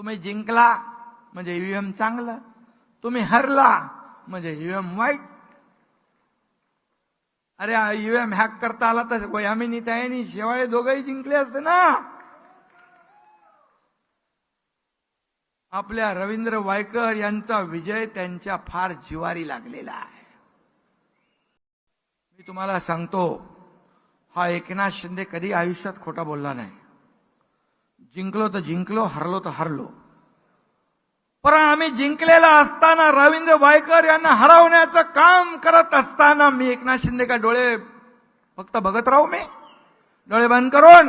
तुम्ही जिंकला म्हणजे ईव्हीएम चांगलं. तुम्ही हरला म्हणजे ईव्हीएम वाईट. अरे ईव्हीएम हॅक करता आला तर वयामिनी त्यानी शिवाय दोघंही जिंकले असते ना. आपल्या रवींद्र वायकर यांचा विजय त्यांच्या फार जिवारी लागलेला आहे. मी तुम्हाला सांगतो हा एकनाथ शिंदे कधी आयुष्यात खोटा बोलला नाही. जिंकलो तर जिंकलो हरलो तर हरलो. पण आम्ही जिंकलेला असताना रवींद्र वायकर यांना हरवण्याचं काम करत असताना मी एकनाथ शिंदे का डोळे फक्त बघत राहू मी? डोळे बंद करून.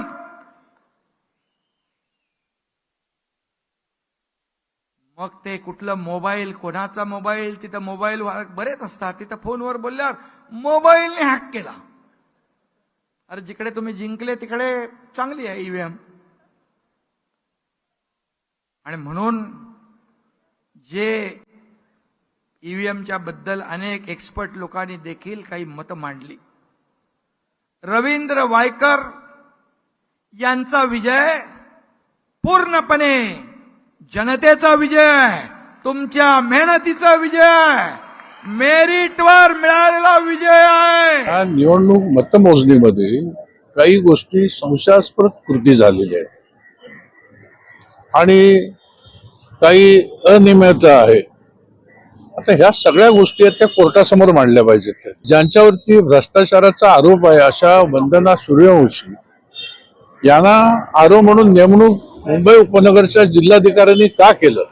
मग ते कुठलं मोबाईल कोणाचा मोबाईल? तिथं मोबाईल बरेच असतात. तिथं फोनवर बोलल्यावर मोबाईलने हॅक केला. अरे जिकडे तुम्ही जिंकले तिकडे चांगली आहे ईव्हीएम आणि म्हणून जे ईव्हीएमच्या बद्दल अनेक एक्सपर्ट लोकांनी देखील काही मतं मांडली. रवींद्र वायकर यांचा विजय पूर्णपणे जनतेचा विजय तुमच्या मेहनतीचा विजय मेरिटवर मिळालेला विजय आहे. निवडणूक मतमोजणीमध्ये काही गोष्टी संशयास्पद कृती झालेल्या आहेत. आणि काही अनियमितता आहे. आता ह्या सगळ्या गोष्टी आहेत त्या कोर्टासमोर मांडल्या पाहिजेत. ज्यांच्यावरती भ्रष्टाचाराचा आरोप आहे अशा वंदना सूर्यवंशी यांना आरोप म्हणून नेमणूक मुंबई उपनगरच्या जिल्हाधिकाऱ्यांनी का केलं?